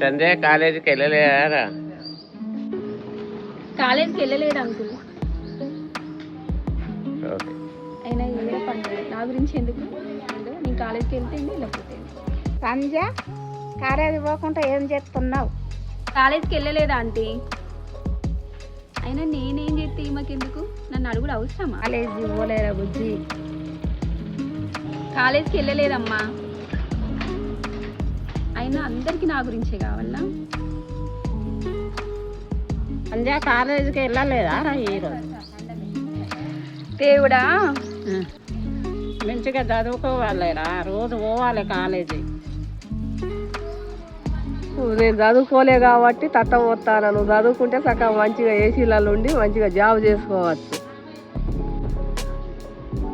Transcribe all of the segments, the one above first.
సంధ్య కాలేజీకి వెళ్ళలేదా కాలేజీకి వెళ్ళలేదు అంకుల్. అయినా ఏ పని నా గురించి ఎందుకు? నేను కాలేజీకి వెళ్తే లేకపోతే. సంజ కాలేజీ పోకుండా ఏం చేస్తున్నావు? కాలేజీకి వెళ్ళలేదా ఆంటీ? అయినా నేనేం చేస్తే ఈమెకి ఎందుకు నన్ను అడుగుడు అవసరమా? కాలేజీ పోలేరా బుజ్జి? కాలేజీకి వెళ్ళలేదమ్మా. అయినా అందరికీ నా గురించే కావాలా? సంజ కాలేజీకి వెళ్ళలేదా రా ఈరోజు దేవుడా? మంచిగా చదువుకోవాలిరా రోజు పోవాలి కాలేజీ. నేను చదువుకోలే కాబట్టి తట్ట పోతాను నువ్వు చదువుకుంటే సగం మంచిగా ఏసీలలో ఉండి మంచిగా జాబ్ చేసుకోవచ్చు.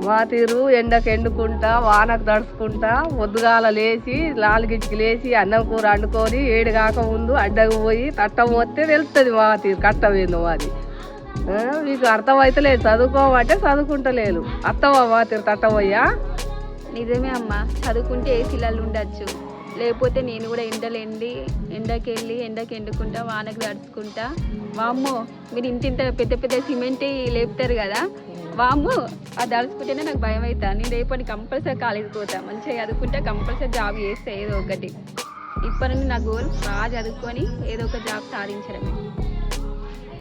మా తీరు ఎండకు ఎండుకుంటా వానకు తడుచుకుంటా పొద్దుగాల లేచి నాలుగింటికి లేచి అన్నం కూర వండుకొని ఏడు కాక ముందు అడ్డకు పోయి తట్టం పోతే తెలుస్తుంది మా తీరు కట్టవేందు మాది మీకు అర్థమైతలేదు చదువుకోమంటే చదువుకుంటలేదు అత్తవా మా తీరు తట్ట నిజమే అమ్మా చదువుకుంటే ఏసీలలో ఉండొచ్చు. లేకపోతే నేను కూడా ఎండలు ఎండి ఎండకి వెళ్ళి ఎండకి ఎండుకుంటా వానకు తడుచుకుంటా. వామ్మో మీరు ఇంత ఇంత పెద్ద పెద్ద సిమెంట్ లేపుతారు కదా. వామ్మో అది తడుచుకుంటేనే నాకు భయం అవుతా. నేను రేపటి కంపల్సరీ కాలేజీకి పోతా. మంచిగా చదువుకుంటా కంపల్సరీ జాబ్ చేస్తా ఏదో ఒకటి. ఇప్పటి నుండి నా గోల్ బాగా చదువుకొని ఏదో ఒక జాబ్ సాధించడమే.